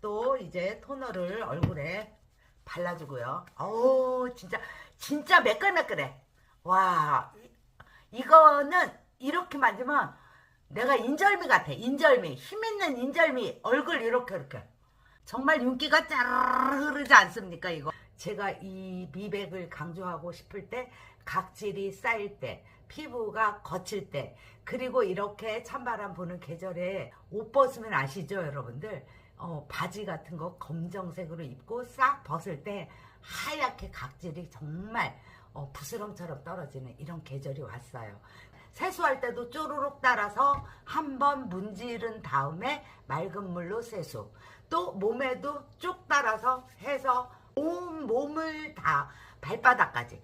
또 이제 토너를 얼굴에 발라주고요. 어우 진짜 진짜 매끌매끌해. 와 이- 이거는 이렇게 만지면 내가 인절미 같아. 인절미 힘 있는 인절미 얼굴 이렇게 이렇게 정말 윤기가 짜르르 흐르지 않습니까 이거? 제가 이 미백을 강조하고 싶을 때 각질이 쌓일 때 피부가 거칠 때 그리고 이렇게 찬바람 부는 계절에 옷 벗으면 아시죠 여러분들 어, 바지 같은 거 검정색으로 입고 싹 벗을 때 하얗게 각질이 정말 어, 부스럼처럼 떨어지는 이런 계절이 왔어요. 세수할 때도 쪼르륵 따라서 한 번 문지른 다음에 맑은 물로 세수. 또 몸에도 쭉 따라서 해서 온 몸을 다 발바닥까지